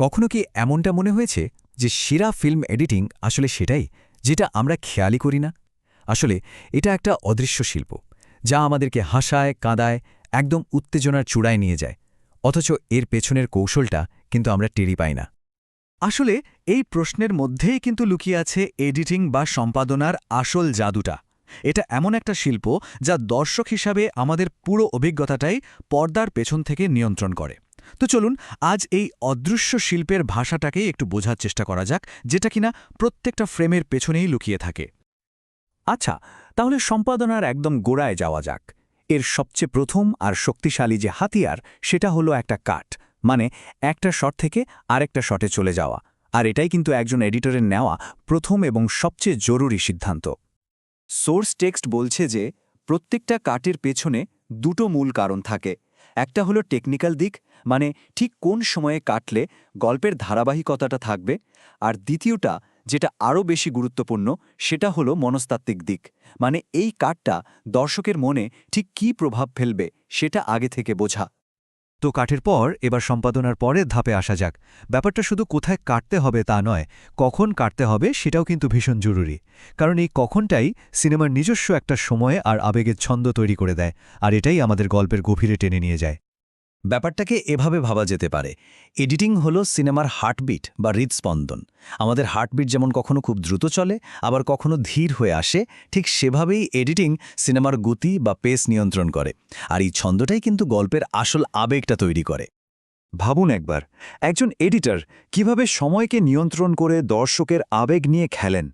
কখনো কি এমনটা মনে হয়েছে যে সেরা ফিল্ম এডিটিং আসলে সেটাই যেটা আমরা খেয়ালই করি না? আসলে এটা একটা অদৃশ্য শিল্প, যা আমাদেরকে হাসায়, কাঁদায়, একদম উত্তেজনার চূড়ায় নিয়ে যায়। অথচ এর পেছনের কৌশলটা কিন্তু আমরা টেরি পাই না। আসলে এই প্রশ্নের মধ্যেই কিন্তু লুকিয়ে আছে এডিটিং বা সম্পাদনার আসল জাদুটা। এটা এমন একটা শিল্প যা দর্শক হিসাবে আমাদের পুরো অভিজ্ঞতাটাই পর্দার পেছন থেকে নিয়ন্ত্রণ করে। তো চলুন, আজ এই অদৃশ্য শিল্পের ভাষাটাকেই একটু বোঝার চেষ্টা করা যাক, যেটা কিনা প্রত্যেকটা ফ্রেমের পেছনেই লুকিয়ে থাকে। আচ্ছা তাহলে সম্পাদনার একদম গোড়ায় যাওয়া যাক। এর সবচেয়ে প্রথম আর শক্তিশালী যে হাতিয়ার, সেটা হলো একটা কাট মানে একটা শট থেকে আরেকটা শটে চলে যাওয়া, আর এটাই কিন্তু একজন এডিটরের নেওয়া প্রথম এবং সবচেয়ে জরুরি সিদ্ধান্ত। সোর্স টেক্সট বলছে যে, প্রত্যেকটা কাটের পেছনে দুটো মূল কারণ থাকে একটা হলো টেকনিক্যাল দিক মানে ঠিক কোন সময়ে কাটলে গল্পের ধারাবাহিকতাটা থাকবে, আর দ্বিতীয়টা যেটা আরও বেশি গুরুত্বপূর্ণ, সেটা হলো মনস্তাত্ত্বিক দিক মানে এই কাটটা দর্শকের মনে ঠিক কি প্রভাব ফেলবে, সেটা আগে থেকে বোঝা। তো কাঠের পর, এবার সম্পাদনার পরের ধাপে আসা যাক। ব্যাপারটা শুধু কোথায় কাটতে হবে তা নয়, কখন কাটতে হবে সেটাও কিন্তু ভীষণ জরুরি। কারণ এই কখনটাই সিনেমার নিজস্ব একটা সময় আর আবেগের ছন্দ তৈরি করে দেয়, আর এটাই আমাদের গল্পের গভীরে টেনে নিয়ে যায়। ব্যাপারটাকে এভাবে ভাবা যেতে পারে। এডিটিং হলো সিনেমার হার্টবিট বা হৃদস্পন্দন। আমাদের হার্টবিট যেমন কখনো খুব দ্রুত চলে, আবার কখনো ধীর হয়ে আসে, ঠিক সেভাবেই এডিটিং সিনেমার গতি বা পেস নিয়ন্ত্রণ করে। আর এই ছন্দটাই কিন্তু গল্পের আসল আবেগটা তৈরি করে। ভাবুন একবার, একজন এডিটর কীভাবে সময়কে নিয়ন্ত্রণ করে দর্শকের আবেগ নিয়ে খেলেন?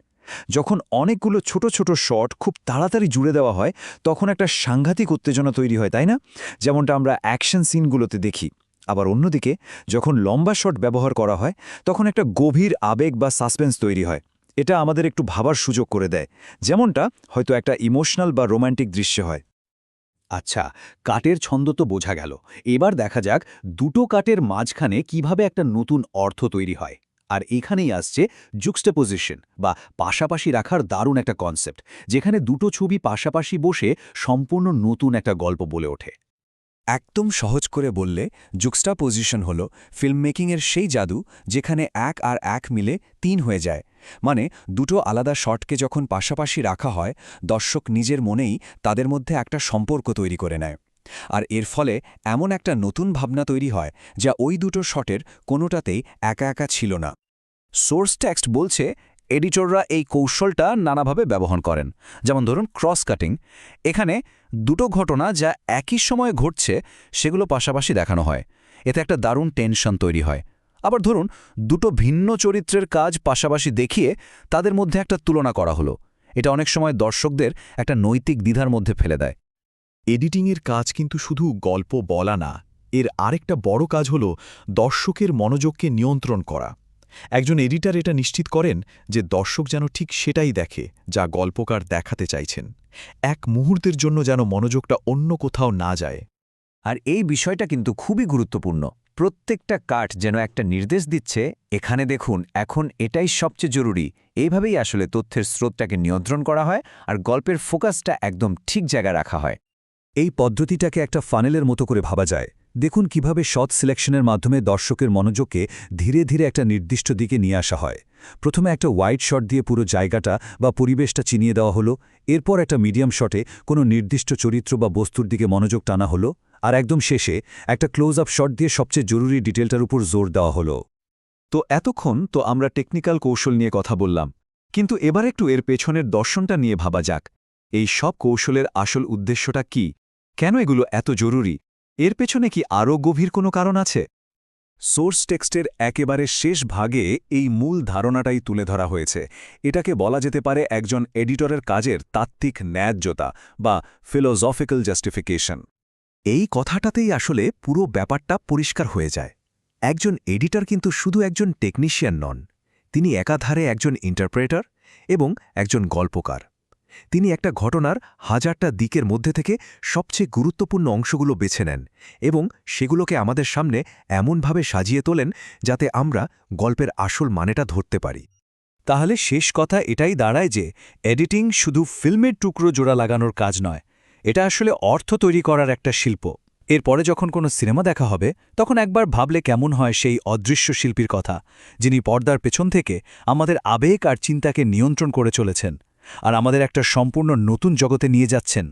যখন অনেকগুলো ছোট ছোট শট খুব তাড়াতাড়ি জুড়ে দেওয়া হয়, তখন একটা সাংঘাতিক উত্তেজনা তৈরি হয়, তাই না? যেমনটা আমরা অ্যাকশন সিনগুলোতে দেখি। আবার অন্যদিকে, যখন লম্বা শট ব্যবহার করা হয়, তখন একটা গভীর আবেগ বা সাসপেন্স তৈরি হয়। এটা আমাদের একটু ভাবার সুযোগ করে দেয়। যেমনটা হয়তো একটা ইমোশনাল বা রোম্যান্টিক দৃশ্য হয়। আচ্ছা কাটের ছন্দ তো বোঝা গেল। এবার দেখা যাক দুটো কাটের মাঝখানে কীভাবে একটা নতুন অর্থ তৈরি হয়। আর এখানেই আসছে জুক্সটাপোজিশন বা পাশাপাশি রাখার দারুণ একটা কনসেপ্ট যেখানে দুটো ছবি পাশাপাশি বসে সম্পূর্ণ নতুন একটা গল্প বলে ওঠে। একদম সহজ করে বললে জুক্সটা পজিশন হল ফিল্মমেকিংয়ের সেই জাদু যেখানে এক আর এক মিলে তিন হয়ে যায়। মানে দুটো আলাদা শটকে যখন পাশাপাশি রাখা হয়, দর্শক নিজের মনেই তাদের মধ্যে একটা সম্পর্ক তৈরি করে নেয়। আর এর ফলে এমন একটা নতুন ভাবনা তৈরি হয় যা ওই দুটো শটের কোনোটাতেই একা একা ছিল না। সোর্স টেক্সট বলছে, এডিটররা এই কৌশলটা নানাভাবে ব্যবহার করেন। যেমন ধরুন ক্রস কাটিং। এখানে দুটো ঘটনা যা একই সময়ে ঘটছে, সেগুলো পাশাপাশি দেখানো হয়। এতে একটা দারুণ টেনশন তৈরি হয়। আবার ধরুন, দুটো ভিন্ন চরিত্রের কাজ পাশাপাশি দেখিয়ে তাদের মধ্যে একটা তুলনা করা হলো। এটা অনেক সময় দর্শকদের একটা নৈতিক দ্বিধার মধ্যে ফেলে দেয়। এডিটিংয়ের কাজ কিন্তু শুধু গল্প বলা না, এর আরেকটা বড় কাজ হল দর্শকের মনোযোগকে নিয়ন্ত্রণ করা। একজন এডিটার এটা নিশ্চিত করেন যে দর্শক যেন ঠিক সেটাই দেখে যা গল্পকার দেখাতে চাইছেন। এক মুহূর্তের জন্য যেন মনোযোগটা অন্য কোথাও না যায়। আর এই বিষয়টা কিন্তু খুবই গুরুত্বপূর্ণ। প্রত্যেকটা কাঠ যেন একটা নির্দেশ দিচ্ছে, এখানে দেখুন, এখন এটাই সবচেয়ে জরুরি। এইভাবেই আসলে তথ্যের স্রোতটাকে নিয়ন্ত্রণ করা হয় আর গল্পের ফোকাসটা একদম ঠিক জায়গায় রাখা হয়। এই পদ্ধতিটাকে একটা ফানেলের মতো করে ভাবা যায়। দেখুন কীভাবে সৎ সিলেকশনের মাধ্যমে দর্শকের মনোযোগকে ধীরে ধীরে একটা নির্দিষ্ট দিকে নিয়ে আসা হয়। প্রথমে একটা হোয়াইট শট দিয়ে পুরো জায়গাটা বা পরিবেশটা চিনিয়ে দেওয়া হলো। এরপর একটা মিডিয়াম শটে কোনো নির্দিষ্ট চরিত্র বা বস্তুর দিকে মনোযোগ টানা হলো। আর একদম শেষে একটা ক্লোজ আপ শট দিয়ে সবচেয়ে জরুরি ডিটেলটার উপর জোর দেওয়া হলো। তো এতক্ষণ তো আমরা টেকনিক্যাল কৌশল নিয়ে কথা বললাম। কিন্তু এবার একটু এর পেছনের দর্শনটা নিয়ে ভাবা যাক। এই সব কৌশলের আসল উদ্দেশ্যটা কি? কেন এগুলো এত জরুরি? এর পেছনে কি আরও গভীর কোনো কারণ আছে? সোর্স টেক্সটের একেবারে শেষ ভাগে এই মূল ধারণাটাই তুলে ধরা হয়েছে। এটাকে বলা যেতে পারে একজন এডিটরের কাজের তাত্ত্বিক ন্যায্যতা বা ফিলোজফিক্যাল জাস্টিফিকেশন এই কথাটাতেই আসলে পুরো ব্যাপারটা পরিষ্কার হয়ে যায়। একজন এডিটর কিন্তু শুধু একজন টেকনিশিয়ান নন, তিনি একাধারে একজন ইন্টারপ্রেটার এবং একজন গল্পকার। তিনি একটা ঘটনার হাজারটা দিকের মধ্যে থেকে সবচেয়ে গুরুত্বপূর্ণ অংশগুলো বেছে নেন এবং সেগুলোকে আমাদের সামনে এমনভাবে সাজিয়ে তোলেন যাতে আমরা গল্পের আসল মানেটা ধরতে পারি। তাহলে শেষ কথা এটাই দাঁড়ায় যে এডিটিং শুধু ফিল্মের টুকরো জোড়া লাগানোর কাজ নয়, এটা আসলে অর্থ তৈরি করার একটা শিল্প। এরপরে যখন কোনো সিনেমা দেখা হবে, তখন একবার ভাবলে কেমন হয় সেই অদৃশ্য শিল্পীর কথা, যিনি পর্দার পেছন থেকে আমাদের আবেগ আর চিন্তাকে নিয়ন্ত্রণ করে চলেছেন। আর আমাদের একটা সম্পূর্ণ নতুন জগতে নিয়ে যাচ্ছেন।